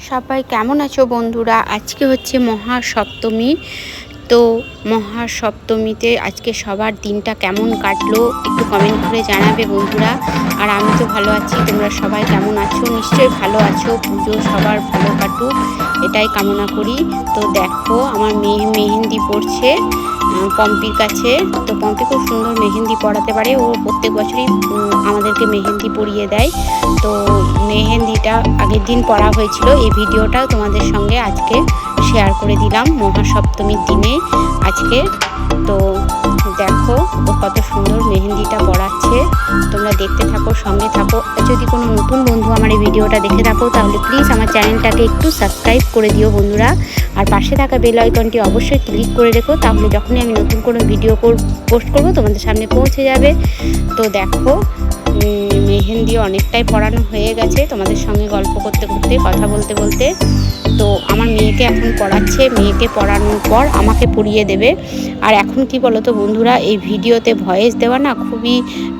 সবাই কেমন আছো বন্ধুরা? আজকে হচ্ছে মহা সপ্তমী তো মহা সপ্তমীতে আজকে সবার দিনটা কেমন কাটলো একটু কমেন্ট করে জানাবে বন্ধুরা। আর আমি তো ভালো আছি, তোমরা সবাই কেমন আছো? নিশ্চয়ই ভালো আছো, পুজো সবার ভালো কাটুক, এটাই কামনা করি। তো দেখো, আমার মেয়ে মেহেন্দি পড়ছে পম্পির কাছে। তো পম্পি খুব সুন্দর মেহেন্দি পড়াতে পারে। ও প্রত্যেক বছরই আমাদেরকে মেহেন্দি পরিয়ে দেয়। তো মেহেন্দিটা আগের দিন পড়া হয়েছিল। এই ভিডিওটাও তোমাদের সঙ্গে আজকে শেয়ার করে দিলাম মহাসপ্তমীর দিনে আজকে। তো দেখো ও কত সুন্দর মেহেন্দিটা পড়াচ্ছে তোমরা দেখতে থাকো, সঙ্গে থাকো। যদি কোনো নতুন বন্ধু আমার এই ভিডিওটা দেখে থাকো, তাহলে প্লিজ আমার চ্যানেলটাকে একটু সাবস্ক্রাইব করে দিও বন্ধুরা। আর পাশে থাকা বেল আইকনটি অবশ্যই ক্লিক করে রেখো, তাহলে যখনই আমি নতুন কোনো ভিডিও পোস্ট করব, তোমাদের সামনে পৌঁছে যাবে। তো দেখো মেহেন্দি অনেকটাই পড়ানো হয়ে গেছে। তোমাদের সঙ্গে গল্প করতে করতে কথা বলতে বলতে তো আমার মেয়েকে এখন পড়াচ্ছে। মেয়েকে পড়ানোর পর আমাকে পড়িয়ে দেবে। আর এখন কি বলো তো বন্ধুরা, এই ভিডিওতে ভয়েস দেওয়া না খুবই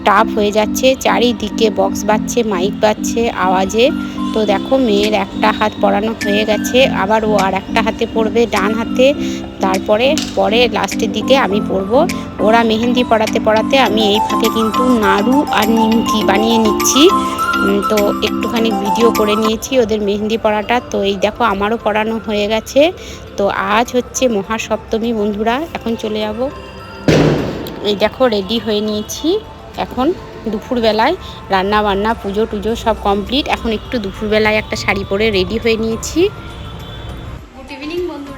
টাফ হয়ে যাচ্ছে। চারিদিকে বক্স বাজছে মাইক বাজছে, আওয়াজে। তো দেখো মেয়ের একটা হাত পড়ানো হয়ে গেছে। আবার ও আর একটা হাতে পড়বে ডান হাতে। তারপরে পরে লাস্টের দিকে আমি পড়ব। ওরা মেহেন্দি পড়াতে পড়াতে আমি এই ফাঁকে কিন্তু নাড়ু আর নিমকি বানিয়ে নিচ্ছি। তো একটুখানি ভিডিও করে নিয়েছি ওদের মেহেন্দি পড়াটা। তো এই দেখো আমারও পড়ানো হয়ে গেছে। তো আজ হচ্ছে মহাসপ্তমী বন্ধুরা, এখন চলে যাব। এই দেখো রেডি হয়ে নিয়েছি। এখন দুপুরবেলায় রান্না বান্না পুজো টুজো সব কমপ্লিট এখন একটু দুপুরবেলায় একটা শাড়ি পরে রেডি হয়ে নিয়েছি।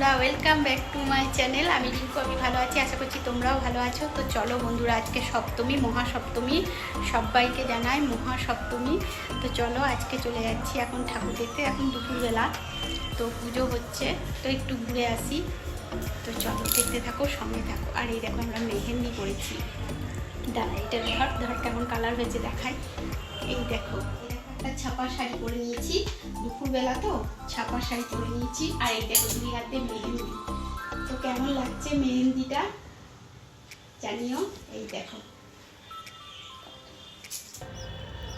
বন্ধুরা welcome back to my channel আমি রিঙ্কু, আমি ভালো আছি, আশা করছি তোমরাও ভালো আছো। তো চলো বন্ধুরা, আজকে সপ্তমী, মহাসপ্তমী সবাইকে জানাই মহাসপ্তমী। তো চলো আজকে চলে যাচ্ছি এখন ঠাকুর দেখতে, এখন দুপুরবেলা, তো পুজো হচ্ছে, তো একটু ঘুরে আসি। তো চলো দেখতে থাকো, সঙ্গে থাকো। আর এই দেখো আমরা মেহেন্দি করেছি। দাঁড়া, এটা ধর ধর কেমন কালার হয়েছে দেখায় এই দেখো। একটা ছাপা শাড়ি পরে নিয়েছি। দুপুরবেলা তো ছাপা শাড়ি পরে নিয়েছি আর দেখো দুই হাতে মেহেন্দি। তো কেমন লাগছে মেহেন্দিটা? জানিও, এই দেখো।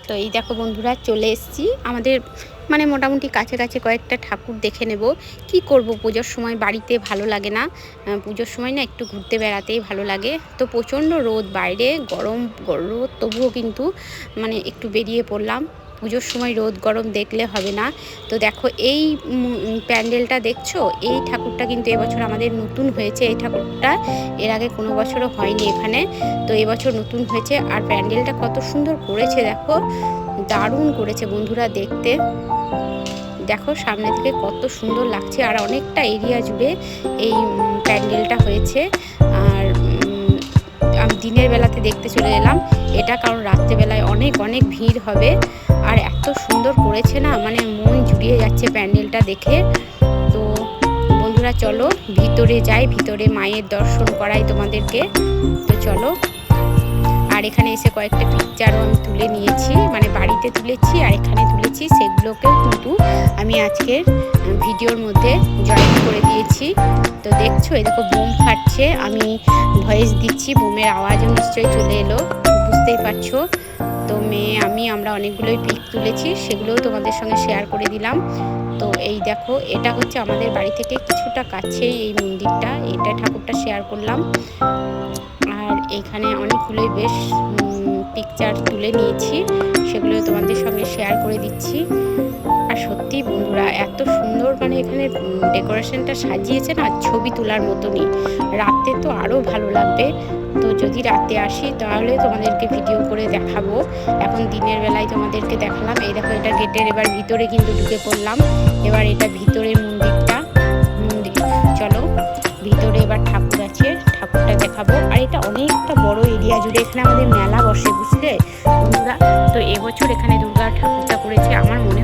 তো এই দেখো বন্ধুরা, চলে এসেছি। আমাদের মানে মোটামুটি কাছে কাছে কয়েকটা ঠাকুর দেখে নেব। কি করব? পুজোর সময় বাড়িতে ভালো লাগে না। পুজোর সময় না একটু ঘুরতে বেড়াতেই ভালো লাগে। তো প্রচণ্ড রোদ, বাইরে গরম রোদ, তবুও কিন্তু মানে একটু বেরিয়ে পড়লাম। পুজোর সময় রোদ গরম দেখলে হবে না। তো দেখো এই প্যান্ডেলটা দেখছ? এই ঠাকুরটা কিন্তু এবছর আমাদের নতুন হয়েছে। এই ঠাকুরটা এর আগে কোনো বছরও হয়নি এখানে। তো এবছর নতুন হয়েছে। আর প্যান্ডেলটা কত সুন্দর করেছে, দেখো। দারুণ করেছে বন্ধুরা দেখতে। দেখো সামনে থেকে কত সুন্দর লাগছে। আর অনেকটা এরিয়া জুড়ে এই প্যান্ডেলটা হয়েছে। আমি দিনের বেলাতে দেখতে চলে এলাম। এটা কারণ রাত্রেবেলায় অনেক অনেক ভিড় হবে। আর এত সুন্দর করেছে না মানে মন জুড়িয়ে যাচ্ছে প্যান্ডেলটা দেখে। তো বন্ধুরা, চলো ভিতরে যাই, ভিতরে মায়ের দর্শন করাই তোমাদেরকে। তো চলো। আর এখানে এসে কয়েকটা পিকচারও আমি তুলে নিয়েছি মানে বাড়িতে তুলেছি, আর এখানে তুলেছি, সেগুলোকেও কিন্তু আমি আজকের ভিডিওর মধ্যে জয়েন করে দিয়েছি। তো দেখছ এদিকে বোম ফাটছে। আমি ভয়েস দিচ্ছি, বোমের আওয়াজও নিশ্চয়ই চলে এলো, বুঝতেই পারছ। তো মেয়ে, আমি, আমরা অনেকগুলোই পিক তুলেছি, সেগুলোও তোমাদের সঙ্গে শেয়ার করে দিলাম। তো এই দেখো, এটা হচ্ছে আমাদের বাড়ি থেকে কিছুটা কাছেই এই মন্দিরটা, এটা ঠাকুরটা শেয়ার করলাম। আর এখানে অনেকগুলোই বেশ পিকচার তুলে নিয়েছি সেগুলো তোমাদের সঙ্গে শেয়ার করে দিচ্ছি। এত সুন্দর মানে এখানে ডেকোরেশনটা সাজিয়েছে না ছবি তোলার মতনই। রাতে তো আরও ভালো লাগবে। তো যদি রাতে আসি তাহলে তোমাদেরকে ভিডিও করে দেখাবো। এখন দিনের বেলায় তোমাদেরকে দেখালাম। এই দেখো এটা গেটের এবার ভিতরে কিন্তু ঢুকে পড়লাম। এবার এটা ভিতরের মন্দিরটা, মন্দির। চলো, ভিতরে এবার ঠাকুর আছে, ঠাকুরটা দেখাবো। আর এটা অনেকটা বড় এরিয়া জুড়ে এখানে আমাদের মেলা বসে, বুঝলে বন্ধুরা? তো এবছর এখানে দুর্গা ঠাকুরটা করেছে। আমার মনে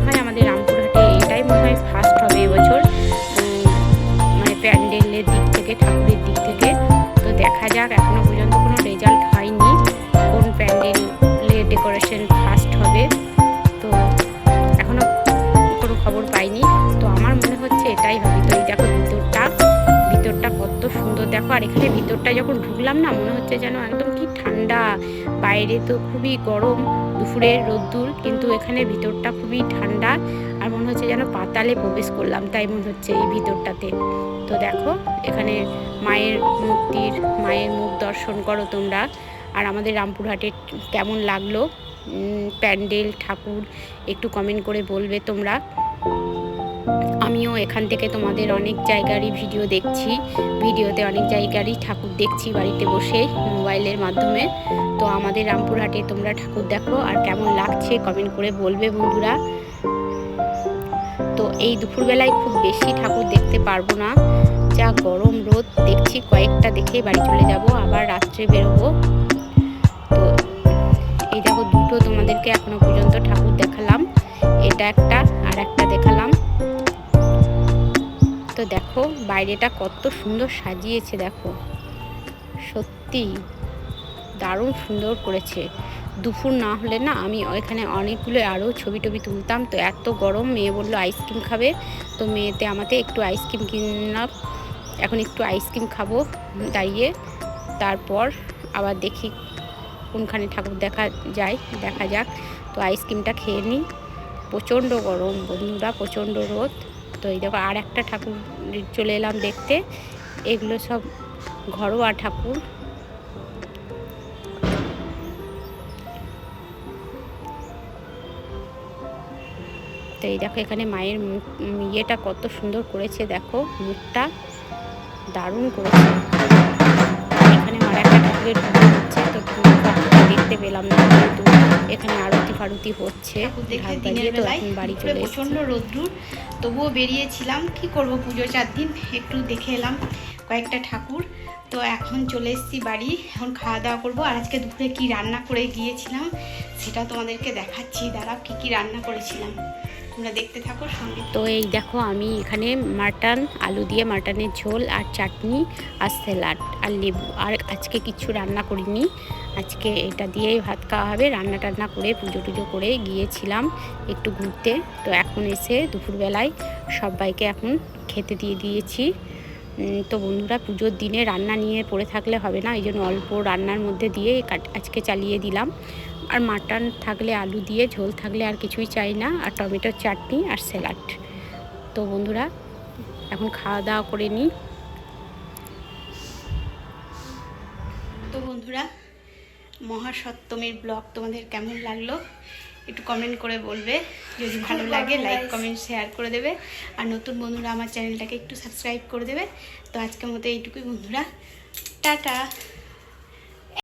ফার্স্ট হবে। তো এখনও কোনো খবর পাইনি। তো আমার মনে হচ্ছে এটাই হবে। তো এই দেখো ভিতরটা ভিতরটা কত সুন্দর। দেখো, আর এখানে ভিতরটা যখন ঢুকলাম না, মনে হচ্ছে যেন একদম কি ঠান্ডা। বাইরে তো খুবই গরম দুপুরের রোদ্দুর, কিন্তু এখানে ভিতরটা খুবই ঠান্ডা। আর মনে হচ্ছে যেন পাতালে প্রবেশ করলাম, তাই মনে হচ্ছে এই ভিতরটাতে। তো দেখো, এখানে মায়ের মূর্তির, মায়ের মুখ দর্শন করো তোমরা। আর আমাদের রামপুরহাটে কেমন লাগল? প্যান্ডেল, ঠাকুর একটু কমেন্ট করে বলবে তোমরা। আমিও এখান থেকে তোমাদের অনেক জায়গারই ভিডিও দেখছি। ভিডিওতে অনেক জায়গারই ঠাকুর দেখছি বাড়িতে বসে মোবাইলের মাধ্যমে। তো আমাদের রামপুরহাটে তোমরা ঠাকুর দেখো আর কেমন লাগছে কমেন্ট করে বলবে বন্ধুরা। তো এই দুপুরবেলায় খুব বেশি ঠাকুর দেখতে পারব না। যা গরম রোদ, দেখছি কয়েকটা দেখেই বাড়ি চলে যাব, আবার রাত্রে বেরোবো। এই দেখো দুটো তোমাদেরকে এখনও পর্যন্ত ঠাকুর দেখালাম। এটা একটা, আর একটা দেখালাম। তো দেখো, বাইরেটা কত সুন্দর সাজিয়েছে দেখো। সত্যি দারুণ সুন্দর করেছে। দুপুর না হলে না আমি ওইখানে অনেকগুলো আরও ছবি টবি তুলতাম। তো এত গরম, মেয়ে বলল আইসক্রিম খাবে? তো মেয়েতে আমাকে একটু আইসক্রিম কিনলাম। এখন একটু আইসক্রিম খাব দাঁড়িয়ে। তারপর আবার দেখি কোনখানে ঠাকুর দেখা যায়, দেখা যাক। তো আইসক্রিমটা খেয়ে নিই। প্রচণ্ড গরম বন্ধুরা, প্রচণ্ড রোদ। তো এই দেখো আর একটা ঠাকুর চলে এলাম দেখতে। এগুলো সব ঘরোয়া ঠাকুর। তো এই দেখো এখানে মায়ের মুখ ইয়েটা কত সুন্দর করেছে দেখো, মুখটা দারুণ করেছে। এখানে আর একটা ঠাকুরের পুজো হচ্ছে তো ঠাকুরটা দেখতে পেলাম না কিন্তু এখানে আরতি ফারতি হচ্ছে প্রচণ্ড রোদ্রুর দিনের তো বেলায় এখন বাড়ি চলে প্রচণ্ড রোদ্রুর তবুও বেরিয়েছিলাম কি করব পুজো চার দিন একটু দেখে এলাম কয়েকটা ঠাকুর তো এখন চলে এসেছি বাড়ি এখন খাওয়া দাওয়া করব আর আজকে দুপুরে কি রান্না করে গিয়েছিলাম সেটা তোমাদেরকে দেখাচ্ছি দাঁড়া কি কি রান্না করেছিলাম। তোমরা দেখতে থাকো, সঙ্গে তো এই দেখো, আমি এখানে মাটন, আলু দিয়ে মাটনের ঝোল আর চাটনি আর স্যালাড আর লেবু। আর আজকে কিছু রান্না করিনি। আজকে এটা দিয়েই ভাত খাওয়া হবে। রান্না টান্না করে, পুজো টুজো করে গিয়েছিলাম একটু ঘুরতে। তো এখন এসে দুপুরবেলায় সবাইকে এখন খেতে দিয়ে দিয়েছি। তো বন্ধুরা পুজোর দিনে রান্না নিয়ে পড়ে থাকলে হবে না, এই জন্য অল্প রান্নার মধ্যে দিয়ে আজকে চালিয়ে দিলাম। আর মাটন থাকলে আলু দিয়ে, ঝোল থাকলে আর কিছুই চাই না, আর টমেটোর চাটনি আর স্যালাড। তো বন্ধুরা, এখন খাওয়া দাওয়া করে নিই। তো বন্ধুরা, মহাসপ্তমীর ব্লগ তোমাদের কেমন লাগল? একটু কমেন্ট করে বলবে। যদি ভালো লাগে লাইক কমেন্ট শেয়ার করে দেবে। আর নতুন বন্ধুরা আমার চ্যানেলটাকে একটু সাবস্ক্রাইব করে দেবে। তো আজকের মতো এইটুকুই বন্ধুরা। টাটা।